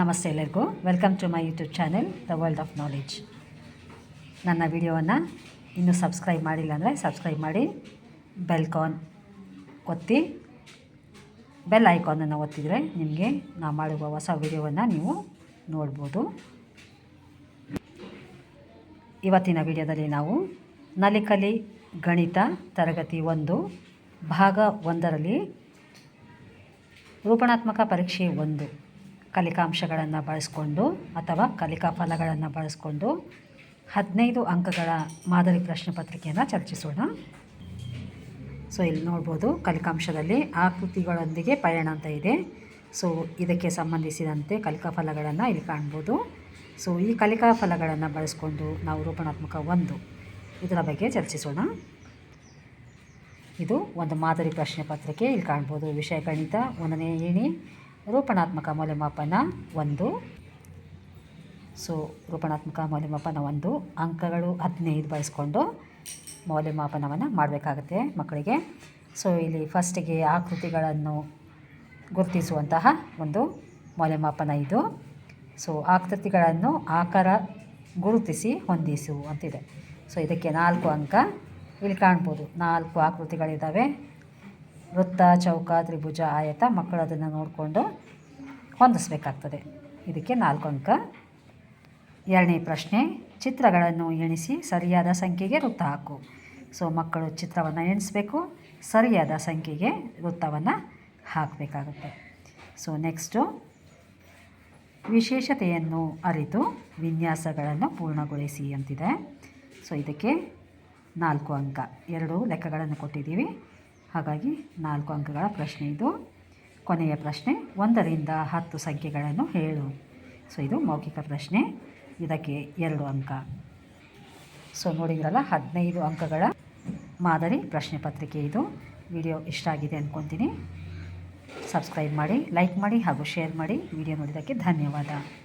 ನಮಸ್ತೆ ಎಲ್ಲರಿಗೂ. Welcome to my YouTube channel the world of knowledge ನನ್ನ ವಿಡಿಯೋವನ್ನು ಇನ್ನೂ ಸಬ್ಸ್ಕ್ರೈಬ್ ಮಾಡಿಲ್ಲ ಅಂದರೆ ಸಬ್ಸ್ಕ್ರೈಬ್ ಮಾಡಿ ಬೆಲ್ಕಾನ್ ಒತ್ತಿ ಬೆಲ್ ಐಕಾನನ್ನು ಒತ್ತಿದರೆ ನಿಮಗೆ ನಾವು ಮಾಡುವ ಹೊಸ ವಿಡಿಯೋವನ್ನು ನೀವು ನೋಡ್ಬೋದು. ಇವತ್ತಿನ ವಿಡಿಯೋದಲ್ಲಿ ನಾವು ನಲಿಕಲಿ ಗಣಿತ ತರಗತಿ ಒಂದು, ಭಾಗ ಒಂದರಲ್ಲಿ ರೂಪಣಾತ್ಮಕ ಪರೀಕ್ಷೆ ಒಂದು ಕಲಿಕಾಂಶಗಳನ್ನು ಬಳಸ್ಕೊಂಡು ಅಥವಾ ಕಲಿಕಾ ಫಲಗಳನ್ನು ಬಳಸ್ಕೊಂಡು ಹದಿನೈದು ಅಂಕಗಳ ಮಾದರಿ ಪ್ರಶ್ನೆ ಪತ್ರಿಕೆಯನ್ನು ಚರ್ಚಿಸೋಣ. ಸೊ ಇಲ್ಲಿ ನೋಡ್ಬೋದು ಕಲಿಕಾಂಶದಲ್ಲಿ ಆಕೃತಿಗಳೊಂದಿಗೆ ಪಯಣ ಅಂತ ಇದೆ. ಸೊ ಇದಕ್ಕೆ ಸಂಬಂಧಿಸಿದಂತೆ ಕಲಿಕಾ ಫಲಗಳನ್ನು ಇಲ್ಲಿ ಕಾಣ್ಬೋದು. ಸೊ ಈ ಕಲಿಕಾ ಫಲಗಳನ್ನು ಬಳಸ್ಕೊಂಡು ನಾವು ರೂಪಣಾತ್ಮಕ ಒಂದು ಇದರ ಬಗ್ಗೆ ಚರ್ಚಿಸೋಣ. ಇದು ಒಂದು ಮಾದರಿ ಪ್ರಶ್ನೆ ಪತ್ರಿಕೆ. ಇಲ್ಲಿ ಕಾಣ್ಬೋದು ವಿಷಯ ಗಣಿತ ಒಂದನೇ ಏಣಿ. ರೂಪಣಾತ್ಮಕ ಮೌಲ್ಯಮಾಪನ ಒಂದು. ಸೊ, ರೂಪಣಾತ್ಮಕ ಮೌಲ್ಯಮಾಪನ ಒಂದು, ಅಂಕಗಳು ಹದಿನೈದು ಬಳಸ್ಕೊಂಡು ಮೌಲ್ಯಮಾಪನವನ್ನು ಮಾಡಬೇಕಾಗುತ್ತೆ ಮಕ್ಕಳಿಗೆ. ಸೊ, ಇಲ್ಲಿ ಫಸ್ಟಿಗೆ ಆಕೃತಿಗಳನ್ನು ಗುರುತಿಸುವಂತಹ ಒಂದು ಮೌಲ್ಯಮಾಪನ ಇದು. ಸೊ, ಆಕೃತಿಗಳನ್ನು ಆಕಾರ ಗುರುತಿಸಿ ಹೊಂದಿಸು ಅಂತಿದೆ. ಸೊ, ಇದಕ್ಕೆ ನಾಲ್ಕು ಅಂಕ ಇಲ್ಲಿ ಕಾಣ್ಬೋದು. ನಾಲ್ಕು ಆಕೃತಿಗಳಿದ್ದಾವೆ. ವೃತ್ತ, ಚೌಕ, ತ್ರಿಭುಜ, ಆಯತ ಮಕ್ಕಳು ಅದನ್ನು ನೋಡಿಕೊಂಡು ಹೊಂದಿಸ್ಬೇಕಾಗ್ತದೆ. ಇದಕ್ಕೆ ನಾಲ್ಕು ಅಂಕ. ಎರಡನೇ ಪ್ರಶ್ನೆ, ಚಿತ್ರಗಳನ್ನು ಎಣಿಸಿ ಸರಿಯಾದ ಸಂಖ್ಯೆಗೆ ವೃತ್ತ ಹಾಕು. ಸೊ, ಮಕ್ಕಳು ಚಿತ್ರವನ್ನು ಎಣಿಸ್ಬೇಕು, ಸರಿಯಾದ ಸಂಖ್ಯೆಗೆ ವೃತ್ತವನ್ನು ಹಾಕಬೇಕಾಗುತ್ತೆ. ಸೊ ನೆಕ್ಸ್ಟು ವಿಶೇಷತೆಯನ್ನು ಅರಿತು ವಿನ್ಯಾಸಗಳನ್ನು ಪೂರ್ಣಗೊಳಿಸಿ ಅಂತಿದೆ. ಸೊ, ಇದಕ್ಕೆ ನಾಲ್ಕು ಅಂಕ. ಎರಡು ಲೆಕ್ಕಗಳನ್ನು ಕೊಟ್ಟಿದ್ದೀವಿ. ಹಾಗಾಗಿ ನಾಲ್ಕು ಅಂಕಗಳ ಪ್ರಶ್ನೆ ಇದು. ಕೊನೆಯ ಪ್ರಶ್ನೆ, ಒಂದರಿಂದ ಹತ್ತು ಸಂಖ್ಯೆಗಳನ್ನು ಹೇಳು. ಸೊ, ಇದು ಮೌಖಿಕ ಪ್ರಶ್ನೆ. ಇದಕ್ಕೆ ಎರಡು ಅಂಕ. ಸೊ, ನೋಡಿದ್ರಲ್ಲ, ಹದಿನೈದು ಅಂಕಗಳ ಮಾದರಿ ಪ್ರಶ್ನೆ ಪತ್ರಿಕೆ ಇದು. ವಿಡಿಯೋ ಇಷ್ಟ ಆಗಿದೆ ಅಂದ್ಕೊತೀನಿ ಸಬ್ಸ್ಕ್ರೈಬ್ ಮಾಡಿ, ಲೈಕ್ ಮಾಡಿ ಹಾಗೂ ಶೇರ್ ಮಾಡಿ. ವಿಡಿಯೋ ನೋಡಿದ್ದಕ್ಕೆ ಧನ್ಯವಾದ.